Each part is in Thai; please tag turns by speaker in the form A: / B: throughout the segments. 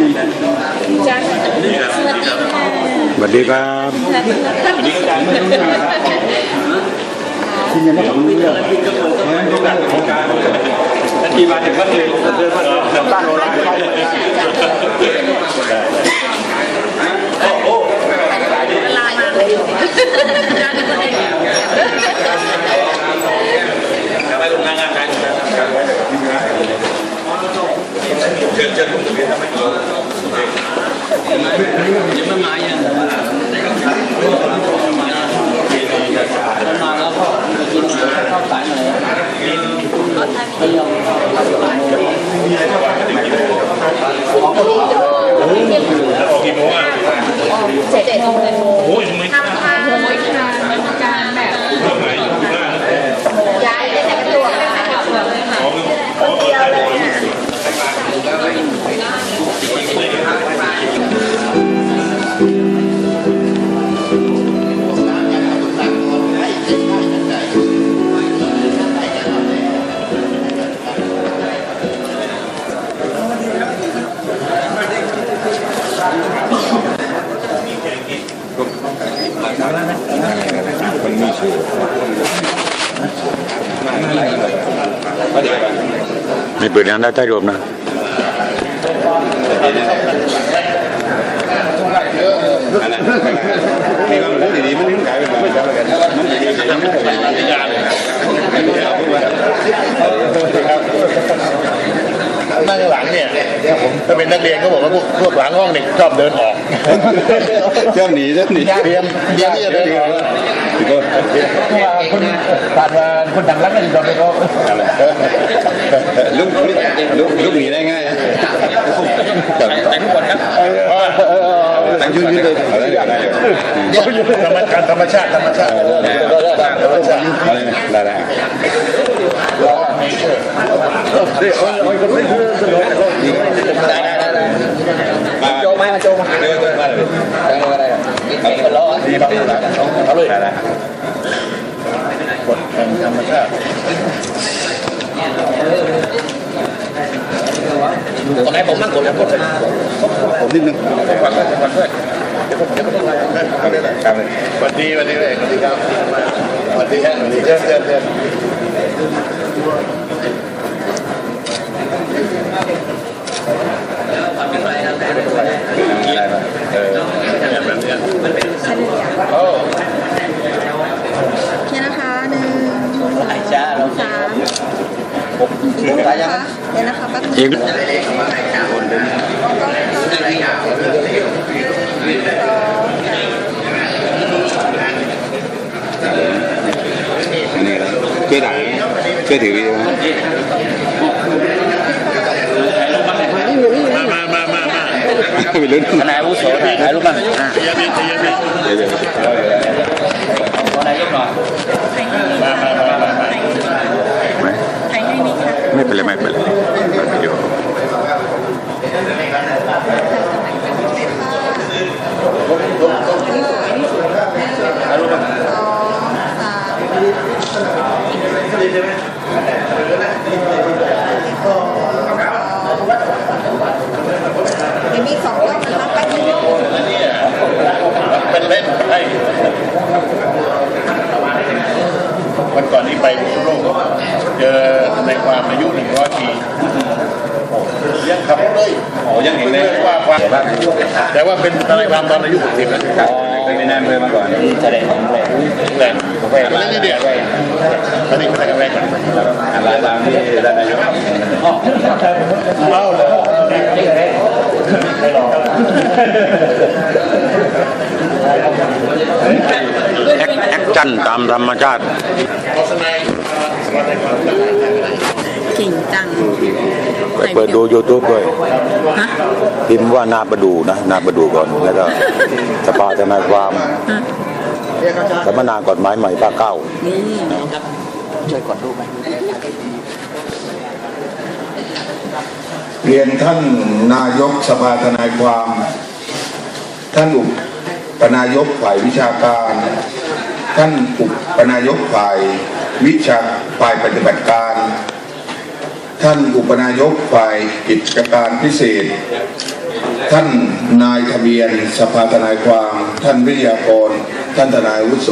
A: ไหมจ้าสวัสดีครับ
B: สวัสดีครับสวัสดีครับที่ยังไม่ถึงเรื่
C: องที่มาถึงก็คือเดินมา
D: เดินตั้ง
B: โร
D: งแร
A: ม ไม่เปิดงานได้ใต้รวมนะ
B: มีความรู้ดีๆมันถึงขายไปไม่ใช่กันมันดีๆมันไม่ใช่ยาเลย
E: นั่งหลังเนี่ยผมถ้าเป็นนักเรียนก็บอกว่าพวกพวกหลังห้องเนี่ยชอบเดินออก
B: เจ้าหนีเจ้าหนี
E: เตรียมเตรียมที่จะเดินออกแล้ว
B: พี่ก็
E: คนผ่านมาคนดังรักกันอยู่ตอนนี้ก็
B: ลุกลุกลุกหนีได้ง่ายแต่ทุกคนครับแต่งชุดยืดเลยอะไรอะไร
E: ธรรมชาติธรรมชาติธรรมชาติธรรมชาติ
B: อะไรได้ได้
C: โจมาโจมา
B: เดินเดินมาเลย
C: อะไรไม่คนล้อ
E: ดี มากเอาเลย
B: ได้ได้
E: กฎแห่งธรรมชาติ
C: ตอนไหนผมนั่งกดแล้วกด
B: ผมนิดนึงฟังด้วยฟังด้วยเอาเลยครับเลย
E: สวัสดีสวัสดีเลยสวัสดีครับสวัสดีครับสวัสดีเชิญเชิญเชิญ
B: ได้ไหมเออ
E: โอ้
D: โอเคนะคะหนึ่ง
C: ไหนช้าเรา
D: สาม
C: ถืออะไรยัง
D: นะคะเดี๋ยวนะคะแป๊บนึง
A: อีก
B: อันนี้อะไรช่วยถ่ายช่วยถือวีดีโอมามามามามา ไปลุ้น
C: ทนายวุโสถ่ายรูปบ้าง
E: ยาบิยาบิ
B: เดี๋ยวเดี๋ยว
C: ทนายยกหน่อย
E: มามามามามา
A: ไหม
D: ใครให้นี่ค่ะ
A: ไม่เป็นไรไม่เป็นไรเดี๋ยว
D: สองสาม เดี๋ยวมีสองรอบนะคะแป๊บนึง
E: เป็นเล่นให้วันก่อนนี้ไปพิษณุโลกเจอในความอายุหนึ่งร้อยปียังขับรถเลย
B: อ๋อยังเห็นเลย
E: ว่าความแต่ว่าเป็นทนายความตอนอายุหกสิบแล้ว
B: เคยเป็นนายอำเภอมาก่อน
C: แสดงของเลย
E: แรงแรงเรื่องนี้เดียวตอนนี้เป็นทนายแรงกัน
B: อะไรตามที่ท่านนายก
E: เอาเลย
A: แอคแอคชั่นตามธรรมชาติ
E: โฆษณาสวัสดีครับ
D: เก่งจัง
A: ไปเปิดดู YouTube ด้วย
D: ฮะ
A: พิมพ์ว่านาประดูนะ นาประดูก่อน แล้วก็สภาทนายความสัมมนากฎหมายใหม่ภาคเก้า
D: นี่
C: ครับช่วยกดรูปไหม
F: เรียนท่านนายกสภาทนายความ ท่านอุปนายกฝ่ายวิชาการ ท่านอุปนายกฝ่ายวิชาฝ่ายปฏิบัติการ ท่านอุปนายกฝ่ายกิจการพิเศษ ท่านนายทะเบียนสภาทนายความ ท่านวิทยากร ท่านทนายวุโส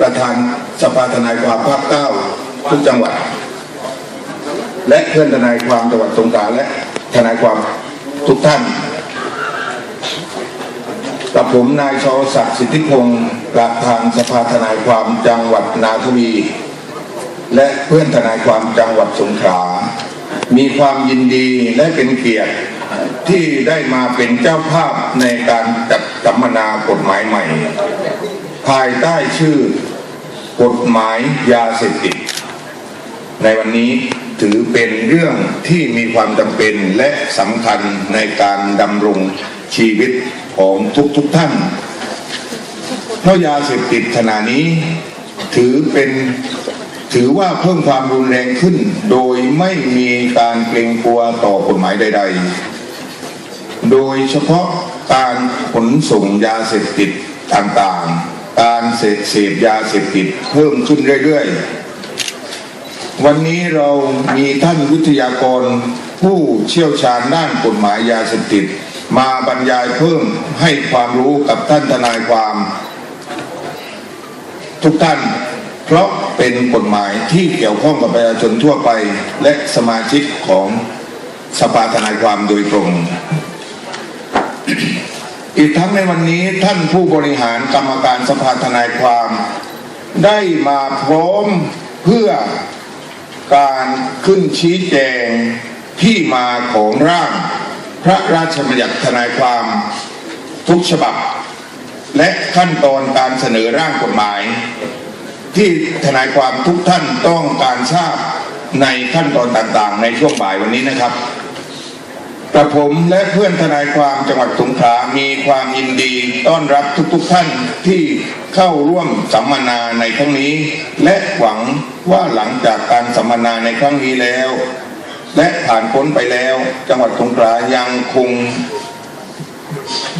F: ประธานสภาทนายความภาคเก้าทุกจังหวัด และเพื่อนทนายความจังหวัดสงขลาและทนายความทุกท่านกับผมนายชอศักดิ์สิทธิพงศ์ประธานสภาทนายความจังหวัดนาทวี และเพื่อนทนายความจังหวัดสงขลา มีความยินดีและเป็นเกียรติที่ได้มาเป็นเจ้าภาพในการจัดสัมมนากฎหมายใหม่ ภายใต้ชื่อกฎหมายยาเสพติดในวันนี้ ถือเป็นเรื่องที่มีความจำเป็นและสำคัญในการดำรงชีวิตของทุกๆทท่าน เพราะยาเสพติดขณะนี้ ถือเป็นถือว่าเพิ่มความรุนแรงขึ้น โดยไม่มีการเกรงกลัวต่อกฎหมายใด ๆ โดยเฉพาะการขนส่งยาเสพติดต่างๆ การเสพเสพยาเสพติดเพิ่มขึ้นเรื่อยๆ วันนี้เรามีท่านวิทยากรผู้เชี่ยวชาญด้านกฎหมายยาเสพติด มาบรรยายเพิ่มให้ความรู้กับท่านทนายความ ทุกท่าน เพราะเป็นกฎหมายที่เกี่ยวข้องกับประชาชนทั่วไป และสมาชิกของสภาทนายความโดยตรง อีกทั้งในวันนี้ท่านผู้บริหารกรรมการสภาทนายความ ได้มาพร้อมเพื่อ การขึ้นชี้แจงที่มาของร่าง พระราชบัญญัติทนายความทุกฉบับ และขั้นตอนการเสนอร่างกฎหมาย ที่ทนายความทุกท่านต้องการทราบในขั้นตอนต่างๆ ในช่วงบ่ายวันนี้นะครับกระผมและเพื่อนทนายความจังหวัดสงขลามีความยินดีต้อนรับทุกๆท่านที่เข้าร่วมสัมมนาในครั้งนี้ และหวัง ว่าหลังจากการสัมมนาในครั้งนี้แล้ว และผ่านพ้นไปแล้ว จังหวัดสงขลายังคง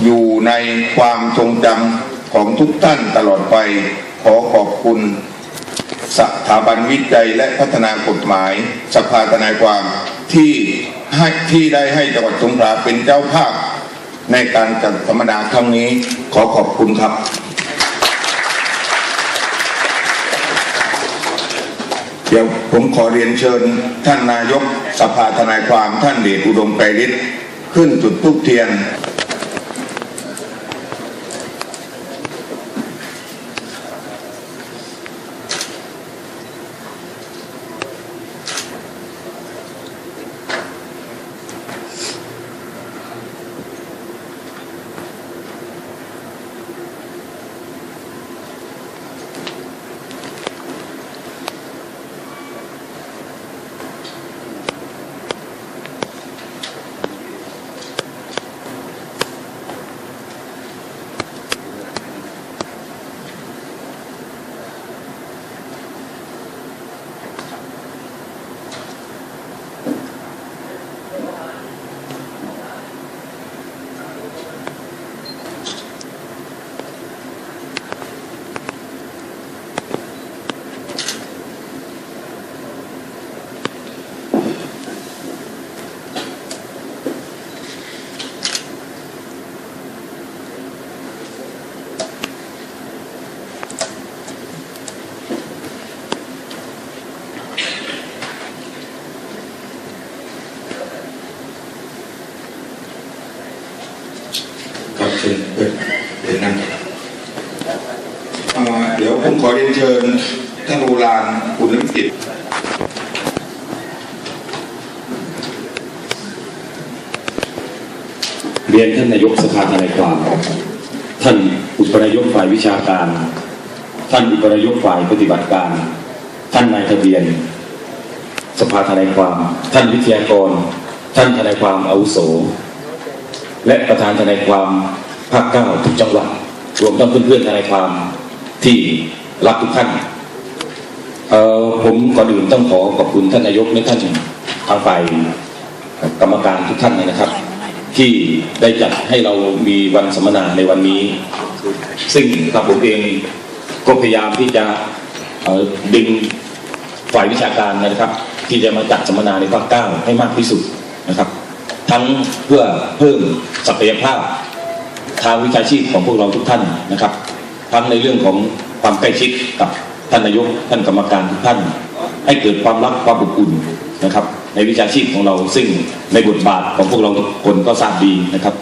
F: อยู่ในความทรงจำของทุกท่านตลอดไป ขอขอบคุณ สถาบันวิจัยและพัฒนากฎหมาย สภาทนายความที่ให้ที่ได้ให้จังหวัดสงขลาเป็นเจ้าภาพในการจัดสัมมนาครั้งนี้ขอขอบคุณครับ เดี๋ยวผมขอเรียนเชิญท่านนายกสภาทนายความท่านเดชอุดมไกรฤทธิ์ขึ้นจุดทูปเทียน ครับ เชิญเชิญเชิญนั่งเดี๋ยวผมขอเรียนเชิญท่านโอฬารคุณน้ำจิต
G: เรียนท่านนายกสภาทนายความ ท่านอุปนายกฝ่ายวิชาการ ท่านอุปนายกฝ่ายปฏิบัติการ ท่านนายทะเบียน สภาทนายความ ท่านวิทยากร ท่านทนายความอาวุโส และประธานทนายความ ภาคเก้าทุกจังหวัดรวมทั้งเพื่อนๆทนายความที่รักทุกท่านเอ่อผมก่อนอื่นต้องขอขอบคุณท่านนายกและท่านทางฝ่ายกรรมการทุกท่านนะครับ ที่ได้จัดให้เรามีวันสัมมนาในวันนี้ ซึ่งกับผมเองก็พยายามที่จะดึงฝ่ายวิชาการนะครับ ที่จะมาจัดสัมมนาในภาคเก้าให้มากที่สุดนะครับ ทั้งเพื่อเพิ่มศักยภาพ ทางวิชาชีพของพวกเราทุกท่านนะครับ ทั้งในเรื่องของความใกล้ชิดกับท่านนายกท่านกรรมการทุกท่าน ให้เกิดความรักความอบอุ่นนะครับ ในวิชาชีพของเราซึ่งในบทบาทของพวกเราทุกคนก็ทราบดีนะครับ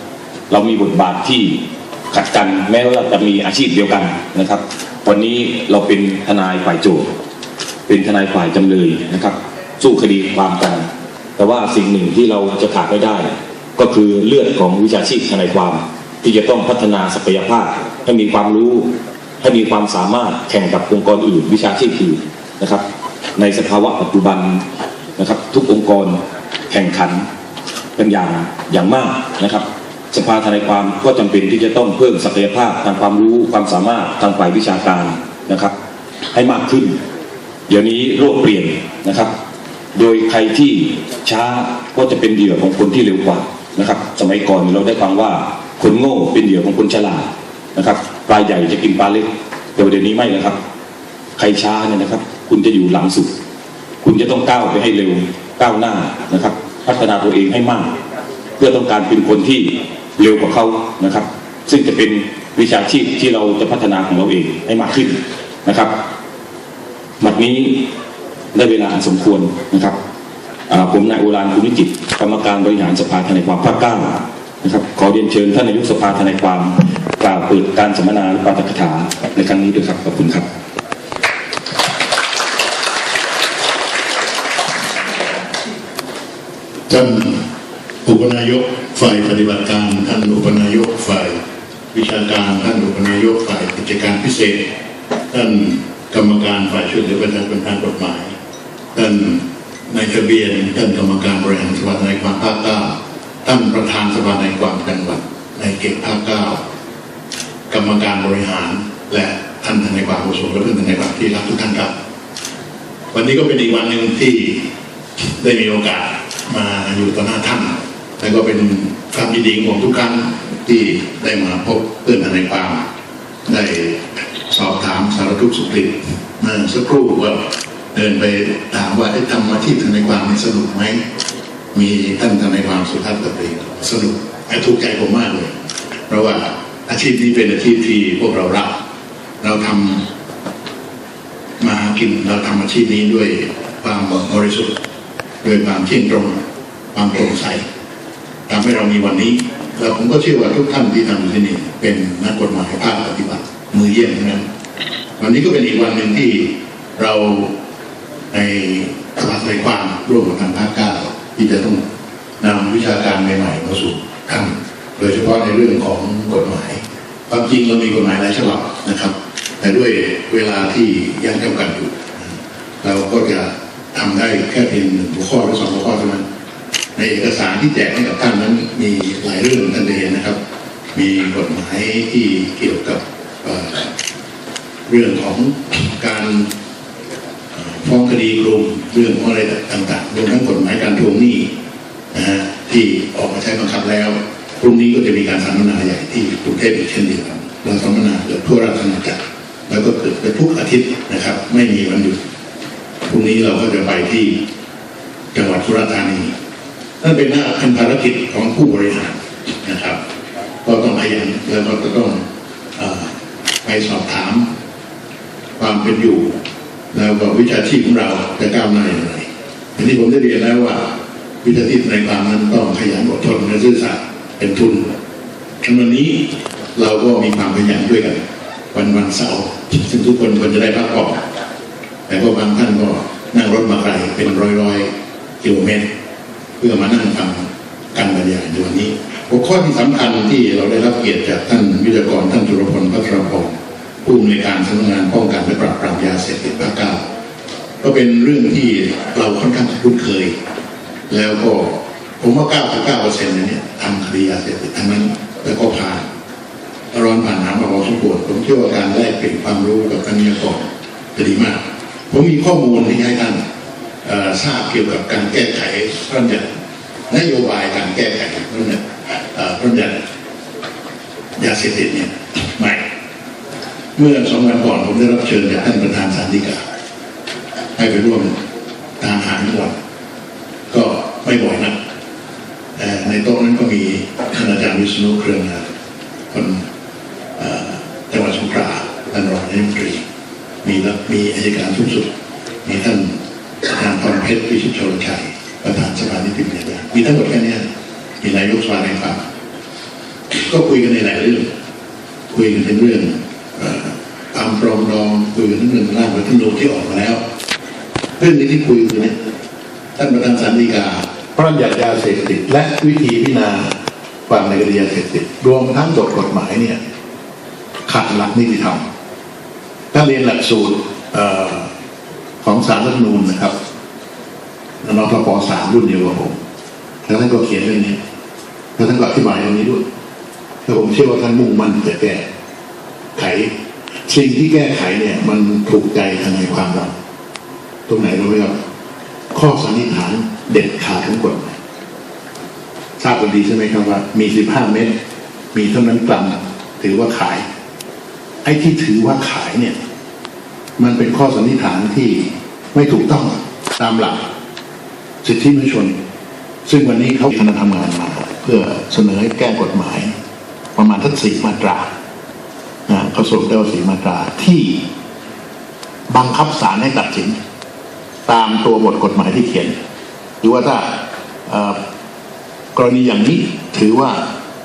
G: เรามีบทบาทที่ขัดกันแม้ว่าจะมีอาชีพเดียวกันนะครับ วันนี้เราเป็นทนายฝ่ายโจทย์เป็นทนายฝ่ายจำเลยนะครับ สู้คดีความกัน แต่ว่าสิ่งหนึ่งที่เราจะขาดไม่ได้ ก็คือเลือดของวิชาชีพทนายความ ที่จะต้องพัฒนาศักยภาพ ให้มีความรู้ ให้มีความสามารถแข่งกับองค์กรอื่น วิชาชีพอื่นนะครับ ในสภาวะปัจจุบันนะครับ ทุกองค์กรแข่งขันกันอย่างอย่างมากนะครับ สภาทนายความก็จำเป็นที่จะต้องเพิ่มศักยภาพทางความรู้ความสามารถทางฝ่ายวิชาการนะครับ ให้มากขึ้น เดี๋ยวนี้โลกเปลี่ยนนะครับ โดยใครที่ช้าก็จะเป็นเหยื่อของคนที่เร็วกว่านะครับ สมัยก่อนเราได้ฟังว่า คนโง่เป็นเหยื่อของคนฉลาดนะครับปลาใหญ่จะกินปลาเล็กแต่เดี๋ยวนี้ไม่นะครับ ใครช้าเนี่ยนะครับ คุณจะอยู่หลังสุด คุณจะต้องก้าวไปให้เร็วก้าวหน้านะครับ พัฒนาตัวเองให้มาก เพื่อต้องการเป็นคนที่เร็วกว่าเขานะครับ ซึ่งจะเป็นวิชาชีพที่เราจะพัฒนาของเราเองให้มากขึ้นนะครับหมัดนี้ได้เวลาอันสมควรนะครับผมนายโอรานคุณวิจิตกรรมการบริหารสภาทนายความภาคเก้า นะครับขอเรียนเชิญท่านนายกสภาทนายความกล่าวเปิดการสัมมนาปาฐกถาในครั้งนี้ด้วยครับขอบคุณครับ
H: ท่านอุปนายกฝ่ายปฏิบัติการ ท่านอุปนายกฝ่ายวิชาการท่านอุปนายกฝ่ายกิจการพิเศษ ท่านกรรมการฝ่ายช่วยเหลือประชาชนทางกฎหมาย ท่านนายทะเบียนท่านกรรมการบริหารสภาทนายความภาคเก้า ท่านประธานสภาทนความจังหวัดในเขตภาคเก้ากรรมการบริหาร และท่านทนายความผู้สูงและเพื่อนทนายความที่รักทุกท่านครับ วันนี้ก็เป็นอีกวันหนึ่งที่ได้มีโอกาสมาอยู่ต่อหน้าท่านและก็เป็นความยินดีของทุกครั้งที่ได้มาพบเพื่อนทนายความได้สอบถามสารทุกข์สุขดิบเมื่อสักครู่ก็เดินไปถามว่าไอ้ทำอาชีพทนายความนี่สนุกไหม มีท่านทนายความสุทัศน์ตะปีสนุกไอ้ถูกใจผมมากเลย เพราะว่าอาชีพนี้เป็นอาชีพที่พวกเรารัก เราทำมาหากินเราทำอาชีพนี้ด้วยความบริสุทธิ์ด้วยความเที่ยงตรง ความโปร่งใสทำให้เรามีวันนี้ แล้วผมก็เชื่อว่าทุกท่านที่ทำอยู่ที่นี่เป็นนักกฎหมายภาคปฏิบัติ มือเยี่ยมนั้นวันนี้ก็เป็นอีกวันหนึ่งที่เราในสภาทนายความร่วมกับทางภาคเก้า ที่จะต้องนำวิชาการใหม่ๆมาสู่ท่านโดยเฉพาะในเรื่องของกฎหมายความจริงเรามีกฎหมายหลายฉบับนะครับ แต่ด้วยเวลาที่ยังจำกัดอยู่เราก็จะทำได้แค่เพียงหนึ่งหัวข้อหรือสองหัวข้อเท่านั้น ในเอกสารที่แจกให้กับท่านนั้นมีหลายเรื่องท่านจะเห็นนะครับ มีกฎหมายที่เกี่ยวกับเเรื่องของการ ฟ้องคดีกลุ่มเรื่องของอะไรต่างๆรวมทั้งกฎหมายการทวงหนี้นะฮะที่ออกมาใช้บังคับแล้วพรุ่งนี้ก็จะมีการสัมมนาใหญ่ที่กรุงเทพอีกเช่นเดียวกันเราสัมมนาเกิดทั่วราชอาณาจักรแล้วก็เกิดเป็นทุกอาทิตย์นะครับ ไม่มีวันหยุดพรุ่งนี้เราก็จะไปที่จังหวัดสุราษฎร์ธานีนั่นเป็นหน้าเป็นภารกิจของผู้บริหารนะครับ ก็ต้องขยันแล้วก็ต้องอไปสอบถาม ความเป็นอยู่ แล้วก็วิชาชีพของเราจะก้าวหน้าอย่างไรอย่างที่ผมได้เรียนแล้วว่า วิชาชีพในความนั้นต้องขยันอดทนและซื่อสัตย์เป็นทุนทั้งวันนี้เราก็มีความขยันด้วยกัน วันวันเสาร์ซึ่งทุกคนควรจะได้พักผ่อนแต่ก็บางท่านก็นั่งรถมาไกลเป็นร้อยร้อยกิโลเมตร เพื่อมานั่งฟังการบรรยายในวันนี้หัวข้อที่สำคัญที่เราได้รับเกียรติจากท่านวิทยากรท่านจุรพลพัทรพงศ์ ผู้อำนวยการสำนักงานป้องกันและปราบปรามยาเสพติดภาคเก้าก็เป็นเรื่องที่เราค่อนข้างคุ้นเคย แล้วก็ผมว่า 99เปอร์เซ็นต์เนี่ยทำคดียาเสพติดทั้งนั้นแล้วก็ผ่านร้อนผ่านน้ำมาพอสมควรผมเชื่อว่าการแลกเปลี่ยนความรู้กับท่านวิทยากรจะดีมาก ผมมีข้อมูลที่ให้ท่านทราบเกี่ยวกับการแก้ไขพระราชบัญญัตินโยบายการแก้ไขพระราชบัญญัติพระบัญญัติยาเสพติดเนี่ยใหม่ เมื่อสองวันก่อนผมได้รับเชิญจากท่านประธานสารดีกาให้ไปร่วมตามหาทุกวันก็ไม่บ่อยนะเอ่ในโต๊ะนั้นก็มีท่านอาจารย์วิษณุเครืองามคนจังหวัดสงขลาท่านรองนายกรัฐมนตรีมีมีอายการสูงสุด มีท่านอาจารย์พรเพชรพิชิตโชลชัยประธานสภานิติบัญญัติมีทั้งหมดแค่นี้มีนายกสภาในฝั่งก็คุยกันในหลายเรื่อง คุยกันถึงเรื่อง ปรองดองคุยกันถึงเรื่องร่างรัฐธรรมนูญที่ออกมาแล้ว เรื่องนี้ที่คุยคือเนี่ยท่านประธานสันติกาพระบัญญัติยาเสพติดและวิธีพิจารณาความในคดียาเสพติดรวมทั้งกฎกฎหมายเนี่ยขัดหลักนิติธรรมถ้าเรียนหลักสูตรออของสารรัฐธรรมนูญนะครับนทปสามรุ่นเดียวกับผมแล้วท่านก็เขียนเรื่องนี้แล้วท่านก็อธิบายเรื่องนี้ด้วยแล้วผมเชื่อว่าท่านมุ่งมั่นจะแก้ไข สิ่งที่แก้ไขเนี่ย มันถูกใจทางในความเราตรงไหนรู้ไหมครับ ข้อสันนิษฐานเด็ดขาดทั้งกฎหมายทราบกันดีใช่ไหมครับว่า มี15เมตรมีเท่านั้นกรัมถือว่าขาย ไอ้ที่ถือว่าขายเนี่ย มันเป็นข้อสันนิษฐานที่ไม่ถูกต้องตามหลัก สิทธิมนุษยชน ซึ่งวันนี้เขาคณะทำงานมา เพื่อเสนอให้แก้กฎหมาย ประมาณทั้งสี่มาตรา เขาสรุปได้ว่าสี่มาตราที่บังคับศาลให้ตัดสิน ตามตัวบทกฎหมายที่เขียน หรือว่าถ้าเอ่อกรณีอย่างนี้ถือว่า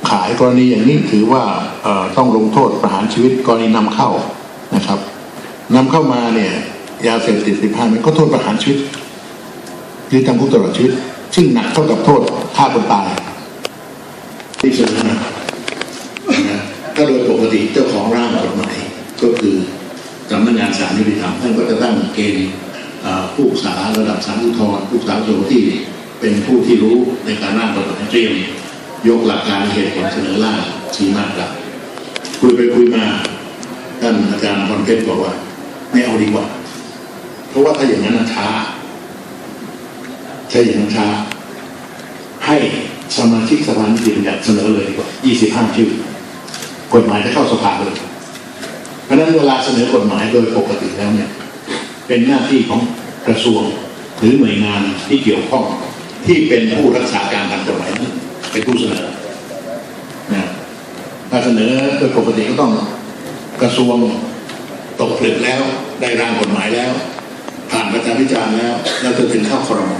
H: ขายกรณีอย่างนี้ถือว่าเอ่อต้องลงโทษประหารชีวิตกรณีนำเข้านะครับนำเข้ามาเนี่ยยาเสพติดสิบห้าเม็ดก็โทษประหารชีวิตหรือจำคุกตลอดชีวิต ซึ่งหนักเท่ากับโทษฆ่าคนตายที่สุดนะนะก็โดยปกติเจ้าของร่าง ก็คือสำนักงานศาลยุติธรรมท่านก็จะตั้งเกณฑ์ผู้ศึกษาระดับศาลอุทธรผู้ศึกษาโจที่เป็นผู้ที่รู้ในการร่างกฎหมายเตรียมยกหลักการเหตุผลเสนอร่างชี้มาตราคุยไปคุยมาท่านอาจารย์พรเพชรบอกว่าไม่เอาดีกว่า เพราะว่าถ้าอย่างนั้นช้าใช่อย่างนั้นช้า ให้สมาชิกสภานิติบัญญัติเสนอเลยดีกว่า 25 ชื่อกฎหมายจะเข้าสภาเลย ราะฉะนั้นเวลาเสนอกฎหมายโดยปกติแล้วเนี่ยเป็นหน้าที่ของกระทรวงหรือหน่วยงานที่เกี่ยวข้องที่เป็นผู้รักษาการทางกฎหมายนั้นเป็นผู้เสนอนะถ้าเสนอโดยปกติก็ต้องกระทรวงตกผลึกแล้วได้ร่างกฎหมายแล้ว ผ่านประชาพิจารณ์แล้วแล้วจะถึงเข้าคอรมอ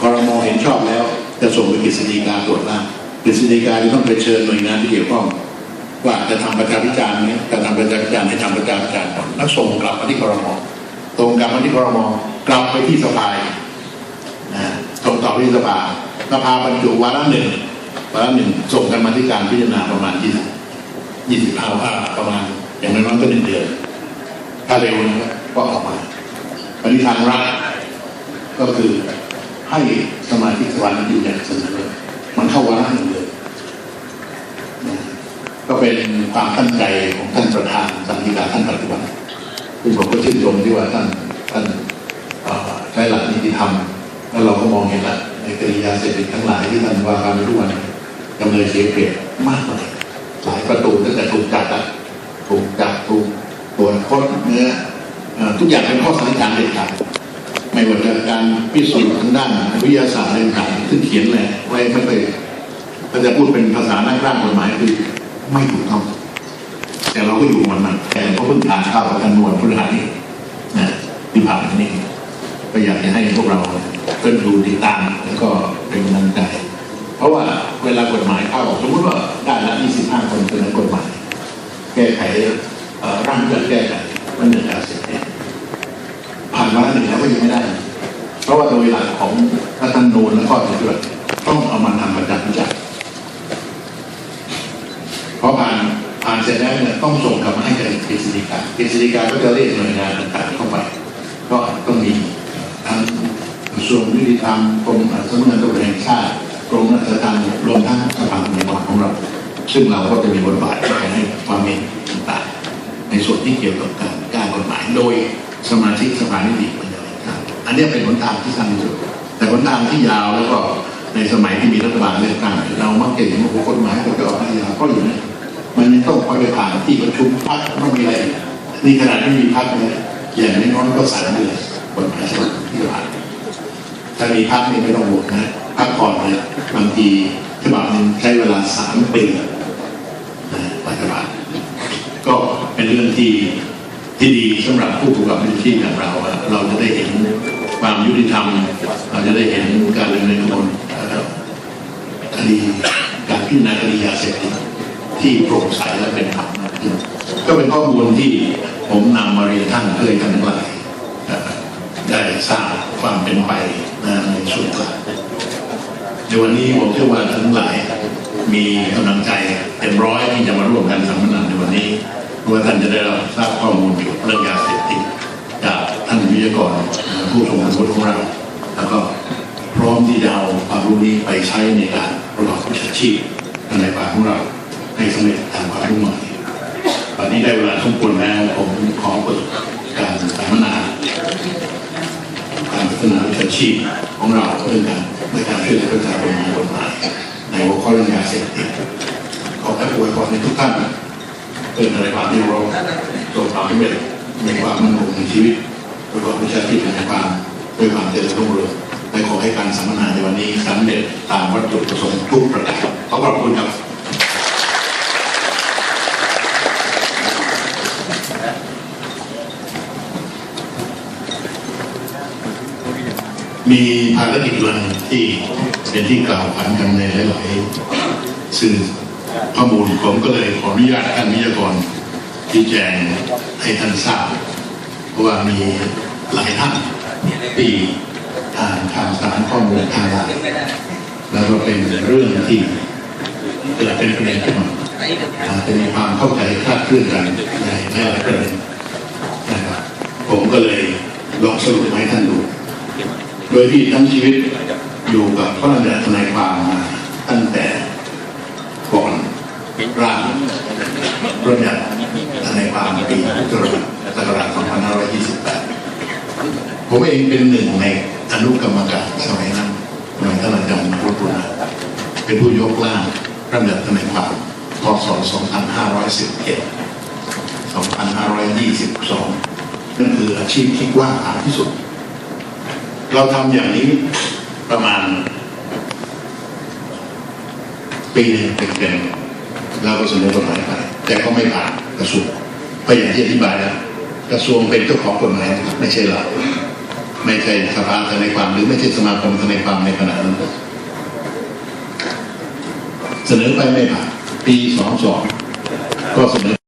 H: คอรมอเห็นชอบแล้วจะส่งไปกฤษฎีกาตรวจร่างกฤษฎีกาจะต้องไปเชิญหน่วยงานที่เกี่ยวข้อง ว่าจะทำประชาพิจารณ์ไหมจะทำประชาพิจารณ์ให้ทำประชาพิจารณ์ก่อนแล้วส่งกลับมาที่ครมส่งกลับมาที่ครมกลับไปที่สภานะส่งต่อไปที่สภาสภาบรรจุวาระหนึ่งวาระหนึ่งส่งกันมาที่การพิจารณาประมาณยี่สิบยี่สิบห้าวาประมาณ อย่างน้อยๆก็หนึ่งเดือน ถ้าเร็วนะก็ออกมาปฏิทางรัฐก็คือให้สมาชิกสภานิติบัญญัติเสนอมันเข้าวาระหนึ่งเลย ก็เป็นความตั้งใจของท่านประธานสันติการท่านปัจจุบันซึ่งผมก็ชื่นชมที่ว่าท่านท่านใช้หลักนิติธรรมแล้วเราก็มองเห็นละในคดียาเสพติดทั้งหลายที่ท่านว่าการทุกวันจำเลยเสียเปรียบมากเลยหลายประตูตั้งแต่ถูกจับอะถูกจับถูกตรวจค้นเนื้อทุกอย่างเป็นข้อสันนิษฐานเด็ดขาดไม่ว่าจะการพิสูจน์ทางด้านวิทยาศาสตร์อะไรต่างๆซึ่งเขียนแหละไว้ไม่ไปถ้าจะพูดเป็นภาษานักร่างกฎหมายคือ ไม่ถูกต้อง แต่เราก็อยู่มันมันแต่ก็เพิ่งทานข้าวกับท่านนวลพฤหัสนี้นะที่ผ่านนี่ก็อยากจะให้พวกเราเพิ่มดูติดตามแล้วก็เป็นกำลังใจเพราะว่าเวลากฎหมายเข้าสมมติว่าได้ละ 25 คนเสนกฎหมาย แก้ไขร่างเกิดแก้ไขมันหนึ่งอาเสร็จเนี่ยผ่านมาแล้วหนึ่งแล้วก็ยังไม่ได้ เพราะว่าโดยหลักของรัฐธรรมนูญและข้อปฏิบัติต้องเอามาทำประจักษ์ประจักษ์ พอผ่านผ่านเสร็จแล้วเนี่ยต้องส่งกลับมาให้กับกฤษฎีกา กฤษฎีกาก็จะเรียกหน่วยงานต่างๆเข้าไป ก็ต้องมีทั้งกระทรวงยุติธรรมกรมสำนักงานตำรวจแห่งชาติกรมราชทัณฑ์รวมทั้งสภาผู้แทนของเรา ซึ่งเราก็จะมีบทบาทในการให้ความเห็นต่างๆในส่วนที่เกี่ยวกับการแก้กฎหมายโดยสมาชิกสภานิติบัญญัติแห่งชาติอันนี้เป็นหนทางที่สั้นที่สุดแต่หนทางที่ยาวแล้วก็ ในสมัยที่มีรัฐบาลเลือกตั้งเรามักเห็นว่าโอ้โหกฎหมายก็จะออกมายาวก็อยู่นะมันยังต้องไปผ่านที่ประชุมพักต้องมีอะไรนี่ขนาดไม่มีพักเลยอย่างน้อยก็สามเดือนกฎหมายฉบับที่ผ่านถ้ามีพักนี่ไม่ต้องโหวตนะพักผ่อนเนี่ยบางทีฉบับหนึ่งใช้เวลาสามปีนะกว่าจะผ่านก็เป็นเรื่องที่ที่ดีสำหรับผู้ประกอบอาชีพอย่างเรา เราจะได้เห็นความยุติธรรม เราจะได้เห็นการดำเนินกระบวนเอ่อ คดีการพิจารณาคดียาเสพติดที่โปร่งใสและเป็นธรรมก็เป็นข้อมูลที่ผมนำมาเรียนท่านเพื่อให้ท่านทั้งหลายได้ทราบความเป็นไปในส่วนกลางในวันนี้ผมเชื่อว่าท่านทั้งหลายมีกำลังใจเต็มร้อยที่จะมาร่วมกันสัมมนาในวันนี้เพราะว่าท่านจะได้รับทราบข้อมูลเกี่ยวกับเรื่องยาเสพติดจากท่านวิทยากรผู้ทรงคุณวุฒิของเรา แล้วก็พร้อมที่จะเอาความรู้นี้ไปใช้ในการ ประกอบวิชาชีพในป่าของเราให้สำเร็จตามความมุ่งหมายตอนนี้ได้เวลาสมควรแล้วผมขอเปิดการสัมมนาการพัฒนาวิชาชีพของเราเรื่องการในการช่วยเหลือประชาชนในกฎหมายในหัวข้อเรื่องยาเสพติดขอให้อวยพรในทุกท่านเป็นอะไรความที่เราตรงความสำเร็จในความมั่นคงในชีวิตประกอบวิชาชีพในความด้วยความเจริญรุ่งเรือง และขอให้การสัมมนาในวันนี้สำเร็จตามวัตถุประสงค์ทุกประการขอบพระคุณครับมีภารกิจวันหนึ่งที่เป็นที่กล่าวขานกันในหลายๆสื่อข้อมูลผมก็เลยขออนุญาตท่านวิทยากรที่แจงให้ท่านทราบเพราะว่ามีหลายท่านที่ อ่านข่าวสารข้อมูลทางไลน์แล้วก็เป็นเรื่องที่เกิดเป็นประเด็นขึ้นมาอาจจะมีความเข้าใจคลาดเคลื่อนกันในหลายๆประเด็นนะครับผมก็เลยลองสรุปให้ท่านดู โดยที่ทั้งชีวิตอยู่กับพระราชทนายความมาตั้งแต่ก่อนร่างพระราชทนายความปีพุทธศักราช2528 ผมเองเป็นหนึ่งใน อนุกรรมการสมัยนั้นสมัยท่านอาจารย์รุตุนาเป็นผู้ยกร่างระราชทนายความพศ2511 2522 นั่นคืออาชีพที่กว้างขวางที่สุด เราทำอย่างนี้ประมาณ ปีหนึ่งเต็มๆเราก็เสนอกฎหมายไป แต่ก็ไม่ผ่านกระทรวงเพราะอย่างที่อธิบายแล้วกระทรวงเป็นเจ้าของกฎหมายไม่ใช่เรา ไม่ใช่สภาทนายความหรือไม่ใช่สมาคมทนายความในขณะนั้นเสนอไปไม่ผ่านปีสองสองก็เสนอ